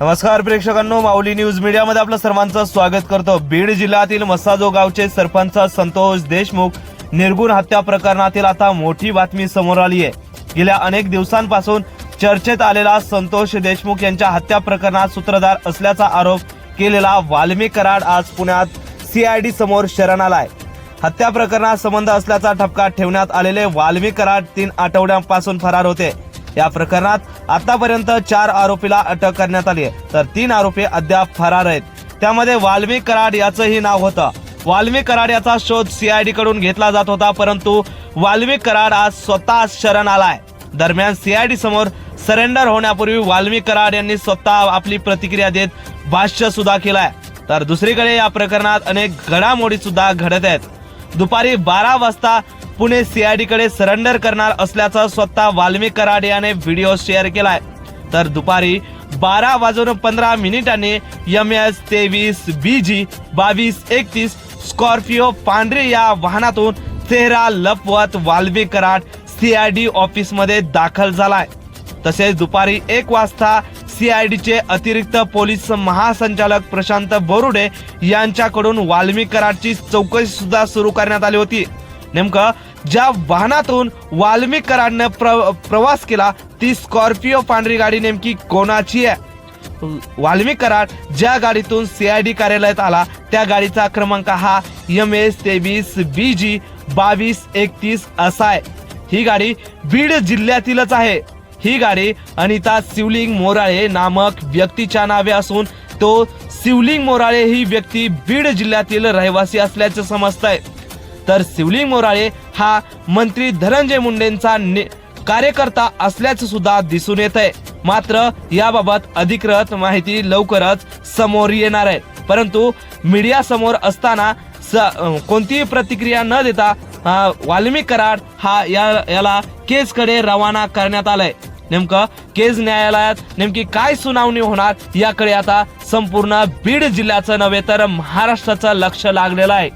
नमस्कार प्रेक्षकांनो माऊली न्यूज मीडियामध्ये आपलं सर्वांचं स्वागत करतो. बीड जिल्ह्यातील मसाजो गावचे सरपंच संतोष देशमुख निर्गुण हत्या प्रकरणातील आता मोठी बातमी समोर आली आहे. गेल्या अनेक दिवसांपासून चर्चेत आलेला संतोष देशमुख यांच्या हत्या प्रकरणात सूत्रधार असल्याचा आरोप केलेला वाल्मी कराड आज पुण्यात सीआयडी समोर शरण आलाय. हत्या प्रकरणात संबंध असल्याचा ठपका ठेवण्यात आलेले वाल्मी कराड तीन आठवड्यांपासून फरार होते. या प्रकरणात आतापर्यंत चार आरोपीला अटक करण्यात आली आहे. तर तीन आरोपी अद्याप फरार आहेत. त्यामध्ये वाल्मिक कराड याचंही नाव होतं. वाल्मिक कराड याचा शोध सीआयडी कडून घेतला जात होता परंतु वाल्मिक कराड आज स्वतः शरण आलाय. दरम्यान सीआयडी समोर सरेंडर होण्यापूर्वी वाल्मी कराड यांनी स्वतः आपली प्रतिक्रिया देत भाष्य सुद्धा केलाय. तर दुसरीकडे या प्रकरणात अनेक घडामोडी सुद्धा घडत आहेत. दुपारी बारा वाजता पुणे सीआयडी कडे सरेंडर करणार असल्याचा स्वतः वाल्मिक कराड याने व्हिडिओ शेअर केलाय. तर दुपारी बारा वाजून पंधरा मिनिटांनी एम एस तेवीस बी जी बावीस एकतीस स्कॉर्पिओ पांढरे या वाहनातून चेहरा लपवत वाल्मिक कराड सीआयडी ऑफिसमध्ये दाखल झालाय. तसेच दुपारी एक वाजता सीआयडीचे अतिरिक्त पोलीस महासंचालक प्रशांत बोरुडे यांच्याकडून वाल्मी कराडची चौकशी सुद्धा सुरू करण्यात आली होती. नेमकं ज्या वाहनातून वाल्मिक प्र प्रवास केला ती स्कॉर्पिओ पांढरी गाडी नेमकी कोणाची आहे? वाल्मिक कराड ज्या गाडीतून सीआयडी कार्यालयात आला त्या गाडीचा क्रमांक हा एम एस तेवीस बी जी बावीस एकतीस असा आहे. ही गाडी बीड जिल्ह्यातीलच आहे. ही गाडी अनिता शिवलिंग मोराळे नामक व्यक्तीच्या नावे असून तो शिवलिंग मोराळे ही व्यक्ती बीड जिल्ह्यातील रहिवासी असल्याचे आहे तर शिवलिंग मोराळे हा मंत्री धनंजय मुंडेंचा कार्यकर्ता असल्याचं सुद्धा दिसून येत आहे. मात्र याबाबत अधिकृत माहिती लवकरच समोर येणार आहे. परंतु मीडिया समोर असताना स- कोणतीही प्रतिक्रिया न देता वाल्मिक कराड हा या याला केसकडे रवाना करण्यात आलाय. नेमकं केज न्यायालयात नेमकी काय सुनावणी होणार याकडे आता संपूर्ण बीड जिल्ह्याचं नव्हे तर महाराष्ट्राचं लक्ष लागलेलं आहे.